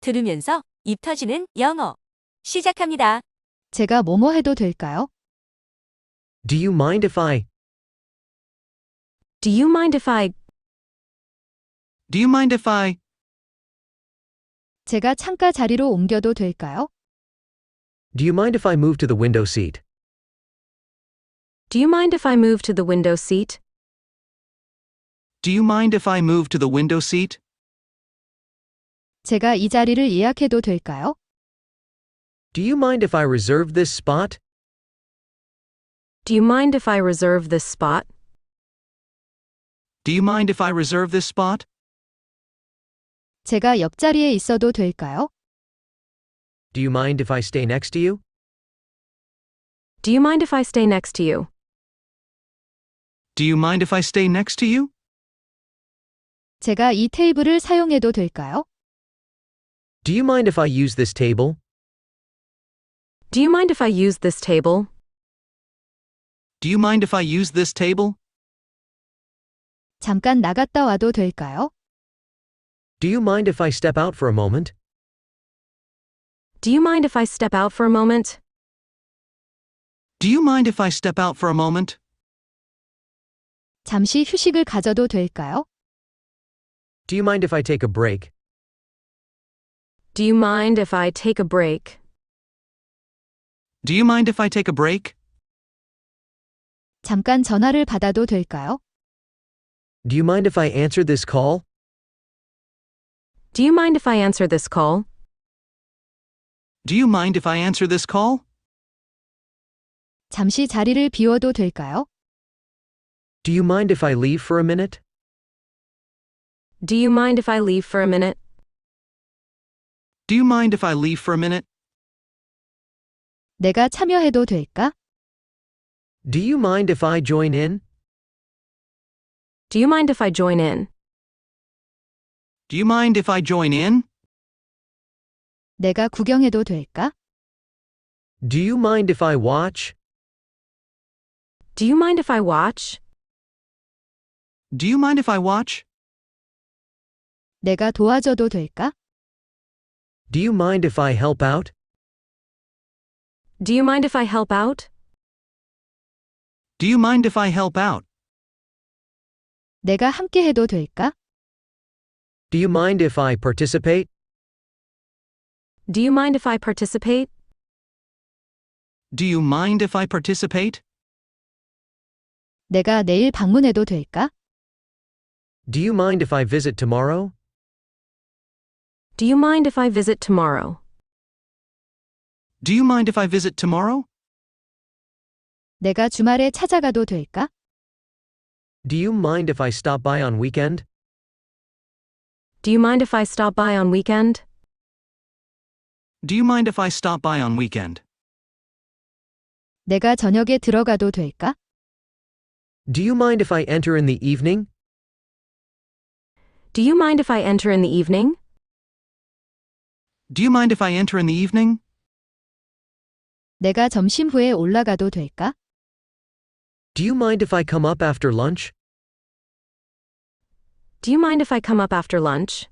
들으면서 입 터지는 영어. 시작합니다. 제가 뭐뭐 해도 될까요? Do you mind if I? Do you mind if I Do you mind if I? 제가 창가 자리로 옮겨도 될까요? Do you mind if I move to the window seat? Do you mind if I move to the window seat? Do you mind if I move to the window seat? 제가 이 자리를 예약해도 될까요? Do you mind if I reserve this spot? Do you mind if I reserve this spot? Do you mind if I reserve this spot? 제가 옆자리에 있어도 될까요? Do you mind if I stay next to you? Do you mind if I stay next to you? Do you mind if I stay next to you? 제가 이 테이블을 사용해도 될까요? Do you mind if I use this table? Do you mind if I use this table? Do you mind if I use this table? 잠깐 나갔다 와도 될까요? Do you mind if I step out for a moment? Do you mind if I step out for a moment? Do you mind if I step out for a moment? 잠시 휴식을 가져도 될까요? Do you mind if I take a break? Do you mind if I take a break? Do you mind if I take a break? 잠깐 전화를 받아도 될까요? Do you mind if I answer this call? Do you mind if I answer this call? Do you mind if I answer this call? 잠시 자리를 비워도 될까요? Do you mind if I leave for a minute? Do you mind if I leave for a minute? Do you mind if I leave for a minute? 내가 참여해도 될까? Do you mind if I join in? Do you mind if I join in? Do you mind if I join in? 내가 구경해도 될까? Do you mind if I watch? Do you mind if I watch? Do you mind if I watch? 내가 도와줘도 될까? Do you mind if I help out? Do you mind if I help out? Do you mind if I help out? 내가 함께 해도 될까? Do you mind if I participate? Do you mind if I participate? Do you mind if I participate? 내가 내일 방문해도 될까? Do you mind if I visit tomorrow? Do you mind if I visit tomorrow? Do you mind if I visit tomorrow? 내가 주말에 찾아가도 될까? Do you mind if I stop by on weekend? Do you mind if I stop by on weekend? Do you mind if I stop by on weekend? 내가 저녁에 들어가도 될까? Do you mind if I enter in the evening? Do you mind if I enter in the evening? Do you mind if I enter in the evening? 내가 점심 후에 올라가도 될까? Do you mind if I come up after lunch? Do you mind if I come up after lunch?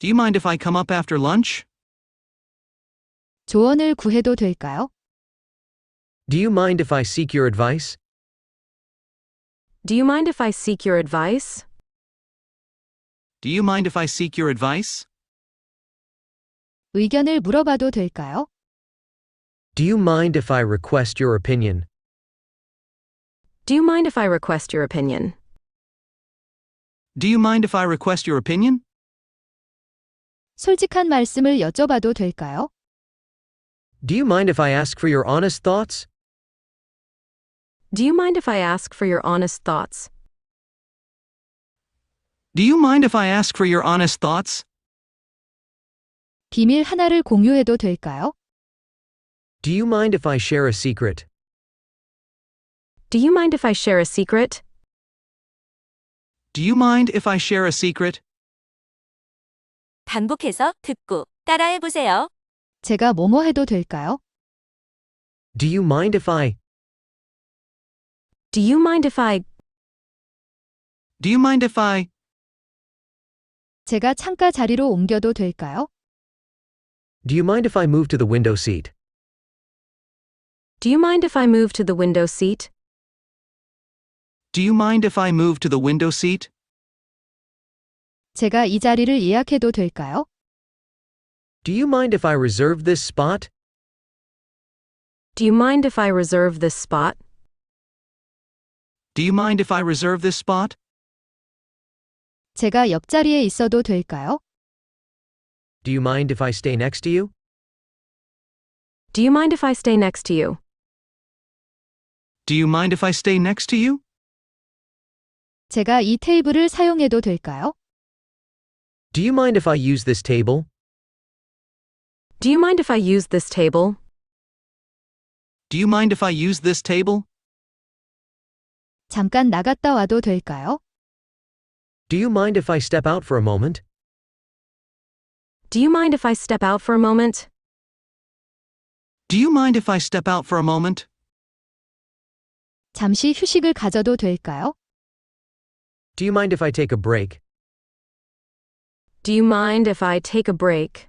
Do you mind if I come up after lunch? 조언을 구해도 될까요? Do you mind if I seek your advice? Do you mind if I seek your advice? Do you mind if I seek your advice? 의견을 물어봐도 될까요? Do you mind if I request your opinion? Do you mind if I request your opinion? Do you mind if I request your opinion? 솔직한 말씀을 여쭤봐도 될까요? Do you mind if I ask for your honest thoughts? Do you mind if I ask for your honest thoughts? Do you mind if I ask for your honest thoughts? 비밀 하나를 공유해도 될까요? Do you mind if I share a secret? Do you mind if I share a secret? Do you mind if I share a secret? 반복해서 듣고 따라해 보세요. 제가 뭐뭐 해도 될까요? Do you mind if I? Do you mind if I? Do you mind if I? 제가 창가 자리로 옮겨도 될까요? Do you mind if I move to the window seat? Do you mind if I move to the window seat? Do you mind if I move to the window seat? 제가 이 자리를 예약해도 될까요? Do you mind if I reserve this spot? Do you mind if I reserve this spot? Do you mind if I reserve this spot? 제가 옆자리에 있어도 될까요? Do you mind if I stay next to you? Do you mind if I stay next to you? Do you mind if I stay next to you? 제가 이 테이블을 사용해도 될까요? Do you mind if I use this table? Do you mind if I use this table? Do you mind if I use this table? 잠깐 나갔다 와도 될까요? Do you mind if I step out for a moment? Do you mind if I step out for a moment? Do you mind if I step out for a moment? 잠시 휴식을 가져도 될까요? Do you mind if I take a break? Do you mind if I take a break?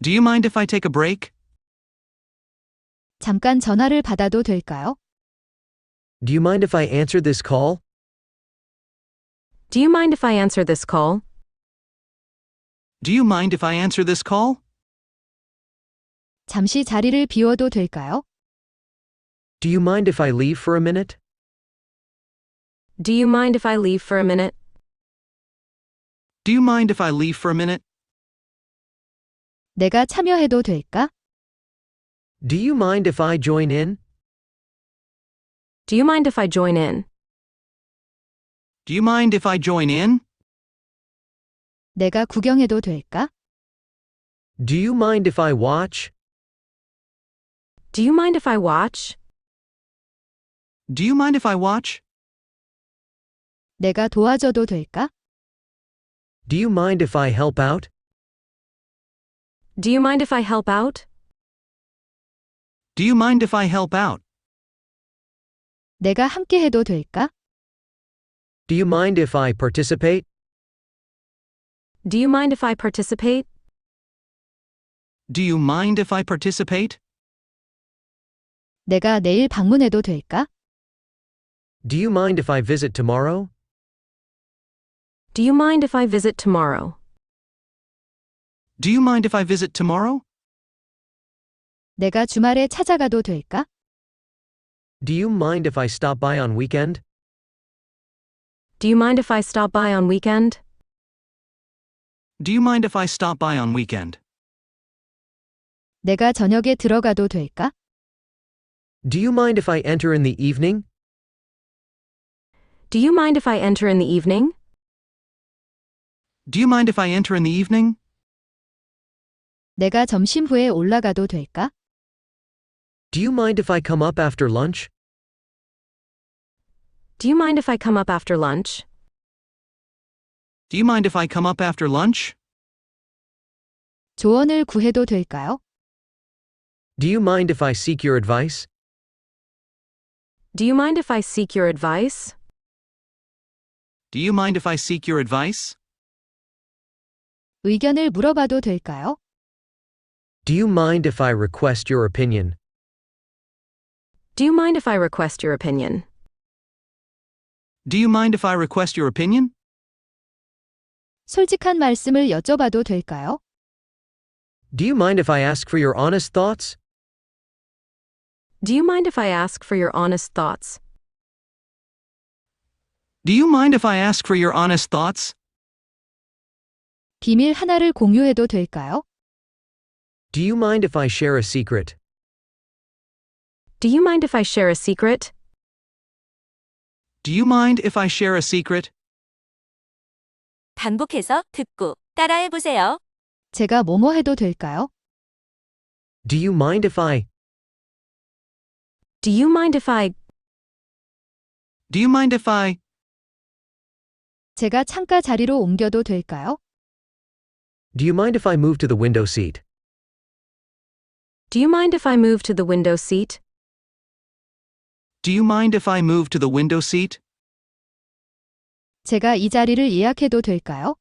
Do you mind if I take a break? 잠깐 전화를 받아도 될까요? Do you mind if I answer this call? Do you mind if I answer this call? Do you mind if I answer this call? 잠시 자리를 비워도 될까요? Do you mind if I leave for a minute? Do you mind if I leave for a minute? Do you mind if I leave for a minute? 내가 참여해도 될까? Do you mind if I join in? Do you mind if I join in? Do you mind if I join in? 내가 구경해도 될까? Do you mind if I watch? Do you mind if I watch? Do you mind if I watch? 내가 도와줘도 될까? Do you mind if I help out? Do you mind if I help out? Do you mind if I help out? 내가 함께 해도 될까? Do you mind if I participate? Do you mind if I participate? Do you mind if I participate? 내가 내일 방문해도 될까? Do you mind if I visit tomorrow? Do you mind if I visit tomorrow? Do you mind if I visit tomorrow? 내가 주말에 찾아가도 될까? Do you mind if I stop by on weekend? Do you mind if I stop by on weekend? Do you mind if I stop by on weekend? 내가 저녁에 들어가도 될까? Do you mind if I enter in the evening? Do you mind if I enter in the evening? Do you mind if I enter in the evening? 내가 점심 후에 올라가도 될까? Do you mind if I come up after lunch? Do you mind if I come up after lunch? Do you mind if I come up after lunch? 조언을 구해도 될까요? Do you mind if I seek your advice? Do you mind if I seek your advice? Do you mind if I seek your advice? 의견을 물어봐도 될까요? Do you mind if I request your opinion? Do you mind if I request your opinion? Do you mind if I request your opinion? 솔직한 말씀을 여쭤봐도 될까요? Do you mind if I ask for your honest thoughts? Do you mind if I ask for your honest thoughts? Do you mind if I ask for your honest thoughts? 비밀 하나를 공유해도 될까요? Do you mind if I share a secret? Do you mind if I share a secret? Do you mind if I share a secret? 반복해서 듣고 따라해 보세요. 제가 뭐뭐 해도 될까요? Do you mind if I? Do you mind if I? Do you mind if I? 제가 창가 자리로 옮겨도 될까요? Do you mind if I move to the window seat? Do you mind if I move to the window seat? Do you mind if I move to the window seat? 제가 이 자리를 예약해도 될까요?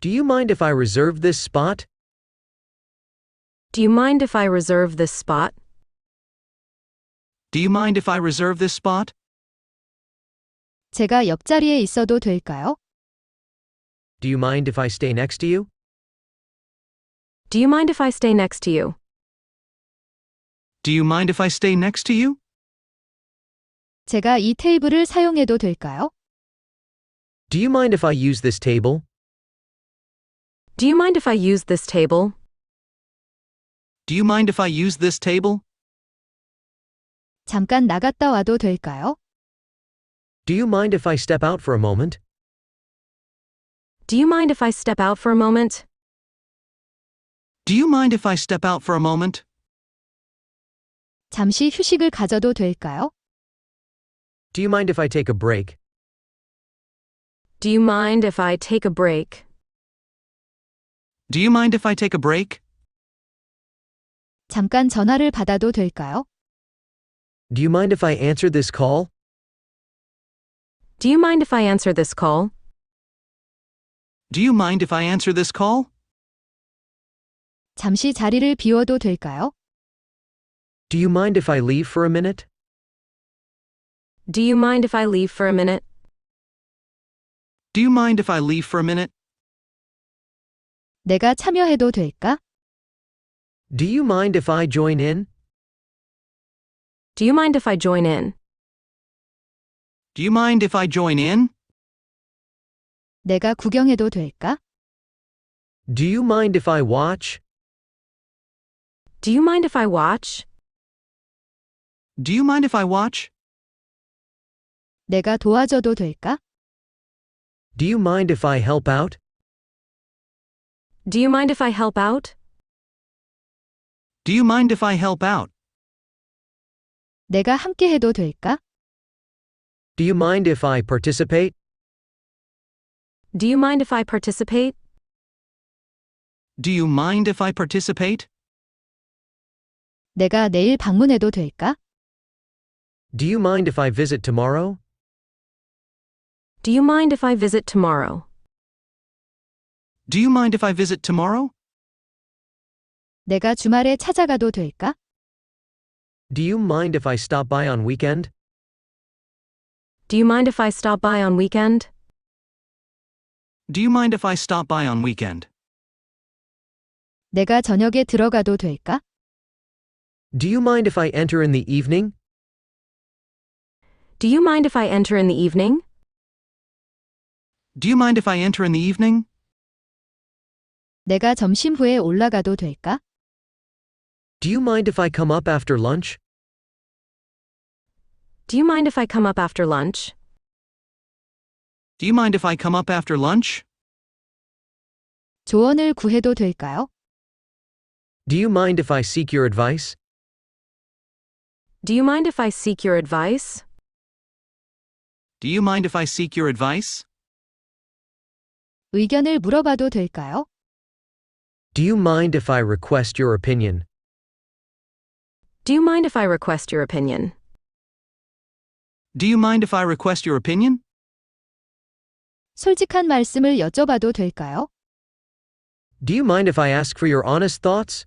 Do you mind if I reserve this spot? Do you mind if I reserve this spot? Do you mind if I reserve this spot? 제가 옆자리에 있어도 될까요? Do you mind if I stay next to you? Do you mind if I stay next to you? Do you mind if I stay next to you? 제가 이 테이블을 사용해도 될까요? Do you mind if I use this table? Do you mind if I use this table? Do you mind if I use this table? 잠깐 나갔다 와도 될까요? Do you mind if I step out for a moment? Do you mind if I step out for a moment? Do you mind if I step out for a moment? 잠시 휴식을 가져도 될까요? Do you mind if I take a break? Do you mind if I take a break? Do you mind if I take a break? 잠깐 전화를 받아도 될까요? Do you mind if I answer this call? Do you mind if I answer this call? Do you mind if I answer this call? 잠시 자리를 비워도 될까요? Do you mind if I leave for a minute? Do you mind if I leave for a minute? Do you mind if I leave for a minute? 내가 참여해도 될까? Do you mind if I join in? Do you mind if I join in? Do you mind if I join in? 내가 구경해도 될까? Do you mind if I watch? Do you mind if I watch? Do you mind if I watch? 내가 도와줘도 될까? Do you mind if I help out? Do you mind if I help out? Do you mind if I help out? 내가 함께 해도 될까? Do you mind if I participate? Do you mind if I participate? Do you mind if I participate? 내가 내일 방문해도 될까? Do you mind if I visit tomorrow? Do you mind if I visit tomorrow? Do you mind if I visit tomorrow? 내가 주말에 찾아가도 될까? Do you mind if I stop by on weekend? Do you mind if I stop by on weekend? Do you mind if I stop by on weekend? 내가 저녁에 들어가도 될까? Do you mind if I enter in the evening? Do you mind if I enter in the evening? Do you mind if I enter in the evening? 내가 점심 후에 올라가도 될까? Do you mind if I come up after lunch? Do you mind if I come up after lunch? Do you mind if I come up after lunch? 조언을 구해도 될까요? Do you mind if I seek your advice? Do you mind if I seek your advice? Do you mind if I seek your advice? 의견을 물어봐도 될까요? Do you mind if I request your opinion? Do you mind if I request your opinion? Do you mind if I request your opinion? 솔직한 말씀을 여쭤봐도 될까요? Do you mind if I ask for your honest thoughts?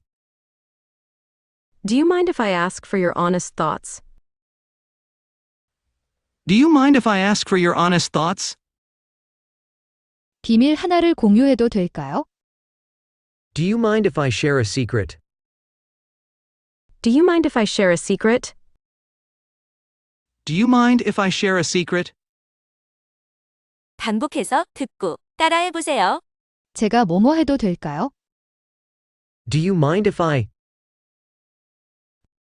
Do you mind if I ask for your honest thoughts? Do you mind if I ask for your honest thoughts? 비밀 하나를 공유해도 될까요? Do you mind if I share a secret? Do you mind if I share a secret? Do you mind if I share a secret? 반복해서 듣고 따라해 보세요. 제가 뭐뭐 해도 될까요? Do you mind if I?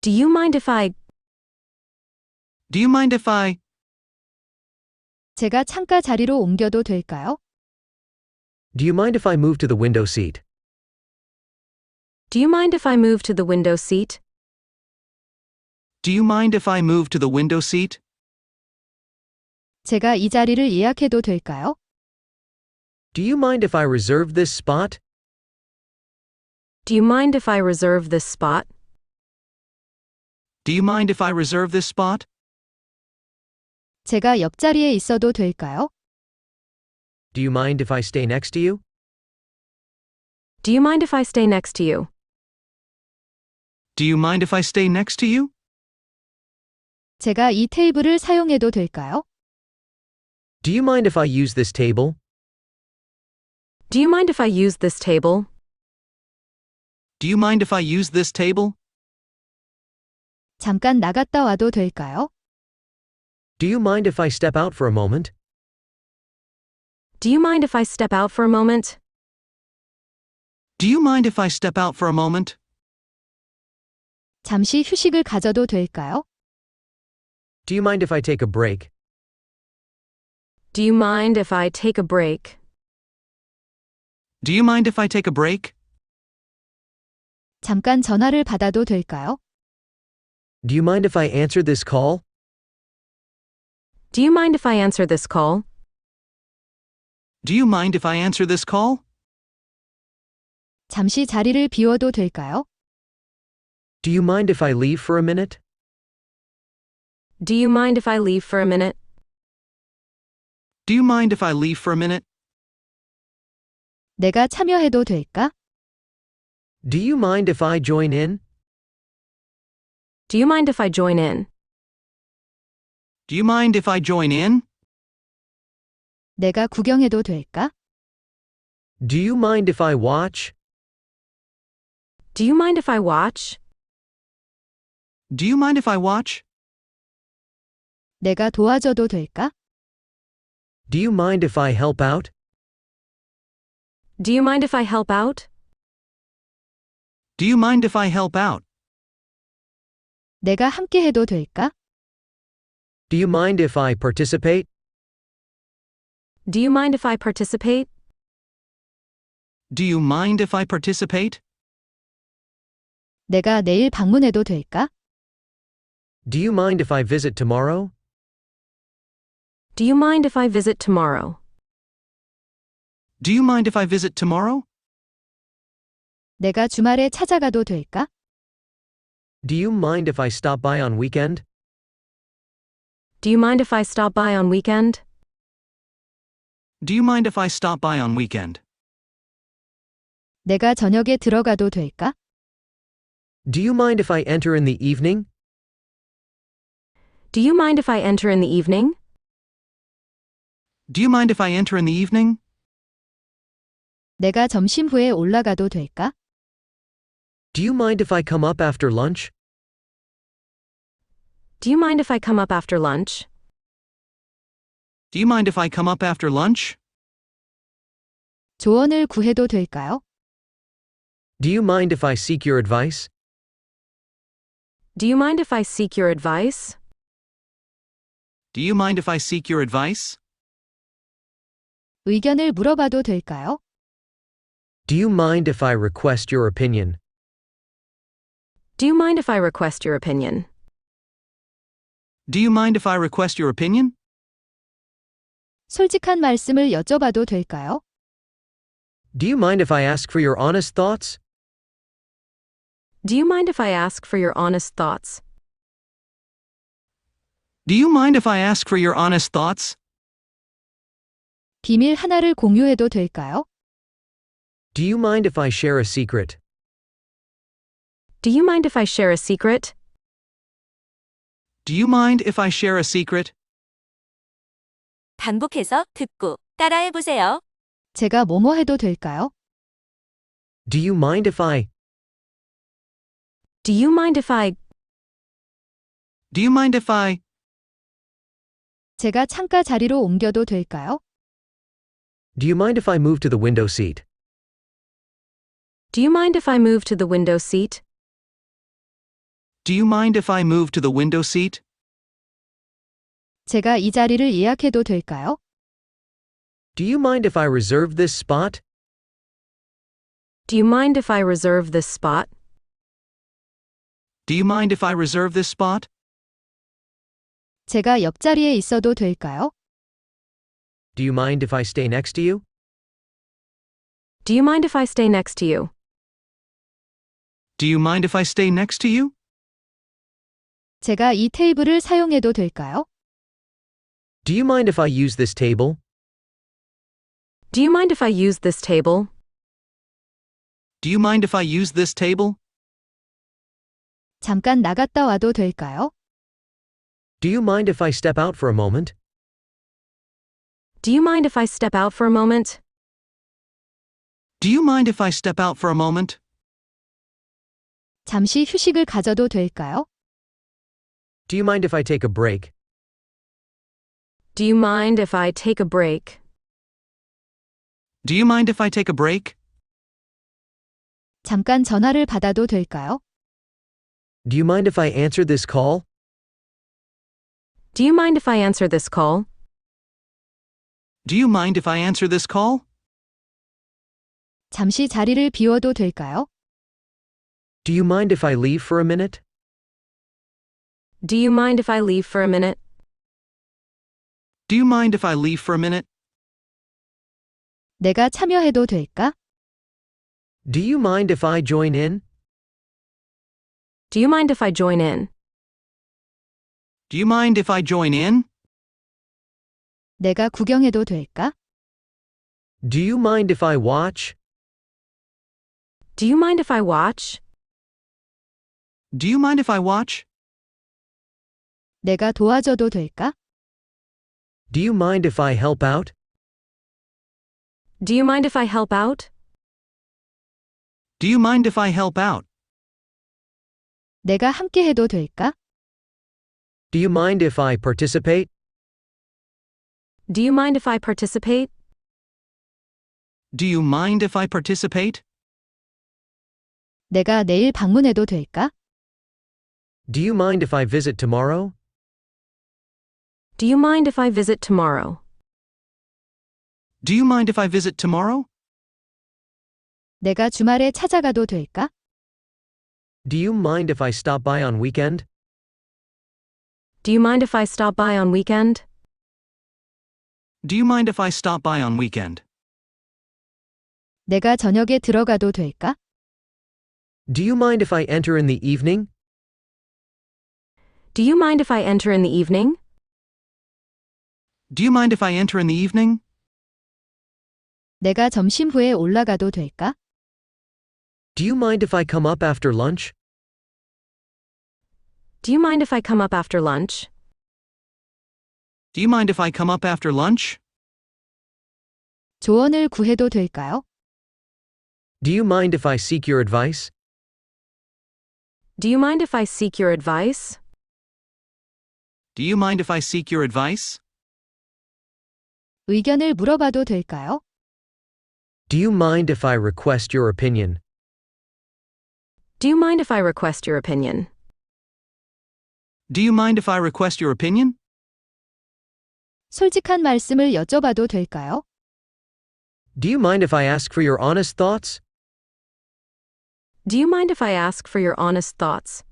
Do you mind if I? Do you mind if I? 제가 창가 자리로 옮겨도 될까요? Do you mind if I move to the window seat? Do you mind if I move to the window seat? Do you mind if I move to the window seat? 제가 이 자리를 예약해도 될까요? Do you mind if I reserve this spot? Do you mind if I reserve this spot? Do you mind if I reserve this spot? 제가 옆자리에 있어도 될까요? Do you mind if I stay next to you? Do you mind if I stay next to you? Do you mind if I stay next to you? 제가 이 테이블을 사용해도 될까요? Do you mind if I use this table? Do you mind if I use this table? Do you mind if I use this table? 잠깐 나갔다 와도 될까요? Do you mind if I step out for a moment? Do you mind if I step out for a moment? Do you mind if I step out for a moment? 잠시 휴식을 가져도 될까요? Do you mind if I take a break? Do you mind if I take a break? Do you mind if I take a break? 잠깐 전화를 받아도 될까요? Do you mind if I answer this call? Do you mind if I answer this call? Do you mind if I answer this call? 잠시 자리를 비워도 될까요? Do you mind if I leave for a minute? Do you mind if I leave for a minute? Do you mind if I leave for a minute? 내가 참여해도 될까? Do you mind if I join in? Do you mind if I join in? Do you mind if I join in? 내가 구경해도 될까? Do you mind if I watch? Do you mind if I watch? Do you mind if I watch? 내가 도와줘도 될까? Do you mind if I help out? Do you mind if I help out? Do you mind if I help out? 내가 함께 해도 될까? Do you mind if I participate? Do you mind if I participate? Do you mind if I participate? 내가 내일 방문해도 될까? Do you mind if I visit tomorrow? Do you mind if I visit tomorrow? Do you mind if I visit tomorrow? 내가 주말에 찾아가도 될까? Do you mind if I stop by on weekend? Do you mind if I stop by on weekend? Do you mind if I stop by on weekend? 내가 저녁에 들어가도 될까? Do you mind if I enter in the evening? Do you mind if I enter in the evening? Do you mind if I enter in the evening? 내가 점심 후에 올라가도 될까? Do you mind if I come up after lunch? Do you mind if I come up after lunch? Do you mind if I come up after lunch? 조언을 구해도 될까요? Do you mind if I seek your advice? Do you mind if I seek your advice? Do you mind if I seek your advice? 의견을 물어봐도 될까요? Do you mind if I request your opinion? Do you mind if I request your opinion? Do you mind if I request your opinion? 솔직한 말씀을 여쭤봐도 될까요? Do you mind if I ask for your honest thoughts? Do you mind if I ask for your honest thoughts? Do you mind if I ask for your honest thoughts? 비밀 하나를 공유해도 될까요? Do you mind if I share a secret? Do you mind if I share a secret? Do you mind if I share a secret? 반복해서 듣고 따라해 보세요. 제가 뭐뭐 해도 될까요? Do you mind if I? Do you mind if I? Do you mind if I? 제가 창가 자리로 옮겨도 될까요? Do you mind if I move to the window seat? Do you mind if I move to the window seat? Do you mind if I move to the window seat? 제가 이 자리를 예약해도 될까요? Do you mind if I reserve this spot? Do you mind if I reserve this spot? Do you mind if I reserve this spot? 제가 옆자리에 있어도 될까요? Do you mind if I stay next to you? Do you mind if I stay next to you? Do you mind if I stay next to you? 제가 이 테이블을 사용해도 될까요? Do you mind if I use this table? Do you mind if I use this table? Do you mind if I use this table? 잠깐 나갔다 와도 될까요? Do you mind if I step out for a moment? Do you mind if I step out for a moment? Do you mind if I step out for a moment? 잠시 휴식을 가져도 될까요? Do you mind if I take a break? Do you mind if I take a break? Do you mind if I take a break? 잠깐 전화를 받아도 될까요? Do you mind if I answer this call? Do you mind if I answer this call? Do you mind if I answer this call? 잠시 자리를 비워도 될까요? Do you mind if I leave for a minute? Do you mind if I leave for a minute? Do you mind if I leave for a minute? 내가 참여해도 될까? Do you mind if I join in? Do you mind if I join in? Do you mind if I join in? 내가 구경해도 될까? Do you mind if I watch? Do you mind if I watch? Do you mind if I watch? 내가 도와줘도 될까? Do you mind if I help out? Do you mind if I help out? Do you mind if I help out? 내가 함께 해도 될까? Do you mind if I participate? Do you mind if I participate? Do you mind if I participate? 내가 내일 방문해도 될까? Do you mind if I visit tomorrow? Do you mind if I visit tomorrow? Do you mind if I visit tomorrow? 내가 주말에 찾아가도 될까? Do you mind if I stop by on weekend? Do you mind if I stop by on weekend? Do you mind if I stop by on weekend? 내가 저녁에 들어가도 될까? Do you mind if I enter in the evening? Do you mind if I enter in the evening? Do you mind if I enter in the evening? 내가 점심 후에 올라가도 될까? Do you mind if I come up after lunch? Do you mind if I come up after lunch? Do you mind if I come up after lunch? 조언을 구해도 될까요? Do you mind if I seek your advice? Do you mind if I seek your advice? Do you mind if I seek your advice? 의견을 물어봐도 될까요? Do you mind if I request your opinion? Do you mind if I request your opinion? Do you mind if I request your opinion? 솔직한 말씀을 여쭤봐도 될까요? Do you mind if I ask for your honest thoughts? Do you mind if I ask for your honest thoughts?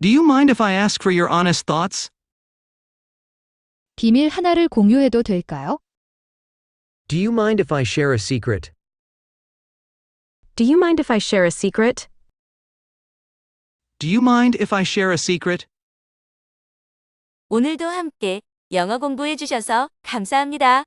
Do you mind if I ask for your honest thoughts? 비밀 하나를 공유해도 될까요? Do you mind if I share a secret? Do you mind if I share a secret? Do you mind if I share a secret? 오늘도 함께 영어 공부해 주셔서 감사합니다.